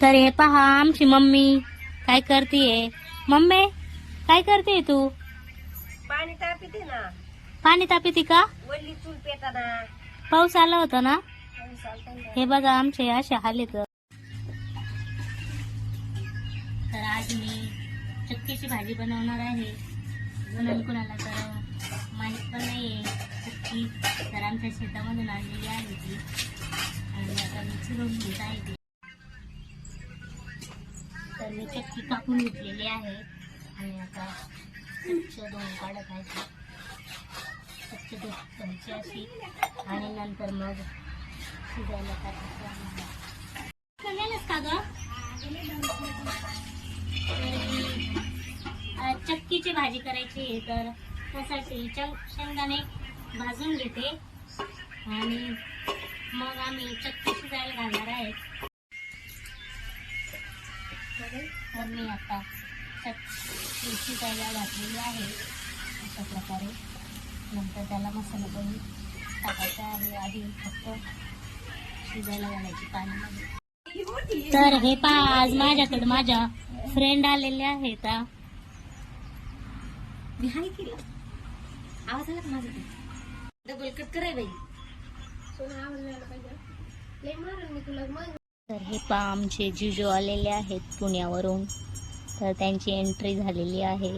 तर हे पहा आमची मम्मी. काय करतीये? मम्मी काय करते तू? पाणी तापिते ना. पाणी तापिती का? वल्ली चूल पेताना. पाऊस आला होता ना. हे बघा आमचे असे हाल तर आज मी चक्कीची भाजी बनवणार आहे. म्हणून कुणाला तर माहीत पण नाहीये चक्की. तर आमच्या शेतामधून आणलेली आहे ती. आणि आता मी चिरून घेत आहे मी चक्की कापून घेतलेली आहे. आणि आता स्वच्छ धुवून काढत आहे. स्वच्छ धुवायची अशी. आणि नंतर मग शिजायला टाकायचं का ग? तर चक्कीची भाजी करायची आहे तर त्यासाठी चं- शेंगदाणे भाजून घेते. आणि मग आम्ही चक्की शिजायला घालणार आहे तर मी आता चक्की शिजायला घातलेली आहे. अशा प्रकारे. नंतर त्याला मसाला पण टाकायचा आहे. आधी फक्त शिजायला घालायची पाण्यामध्ये. तर हे पहा आज माझ्याकडे माझ्या फ्रेंड आलेले आहेत. हा. मी हाय केलं. आवाज आला माझा? डबल कट कराय बाई. आवाज यायला पाहिजे. लय मारल मी तुला. मग तर हे पहा आमचे जिजू आलेले आहेत पुण्यावरून. तर त्यांची एंट्री झालेली आहे.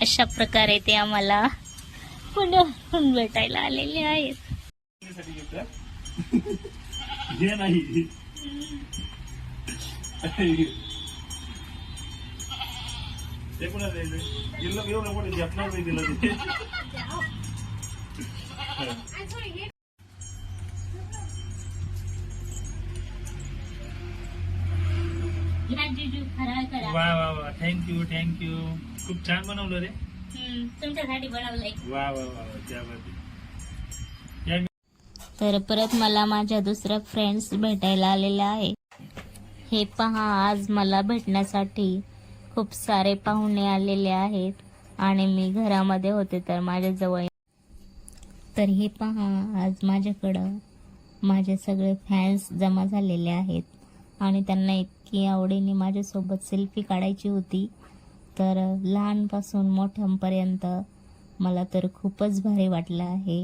अशा प्रकारे ते आम्हाला पुण्यावरून भेटायला आलेले आहेत. हे नाही. दिलं ह्या जिजू फराळ करा. वा वा वा. थँक्यू थँक्यू खूप छान बनवलं रे. हम्म, तुमच्यासाठी बनवलंय. वा वा वा वा. त्यामध्ये या तर परत मला माझ्या दुसऱ्या फ्रेंड्स भेटायला आलेल्या आहे. हे पहा आज मला भेटण्यासाठी खूप सारे पाहुणे आलेले आहेत आणि मी घरामध्ये होते तर माझ्या जवळ तर हे पहा आज माझ्याकडं माझे सगळे फॅन्स जमा झालेले आहेत. आणि त्यांना इतकी आवडीने माझ्यासोबत सेल्फी काढायची होती. तर लहानपासून मोठ्यांपर्यंत मला तर खूपच भारी वाटलं आहे.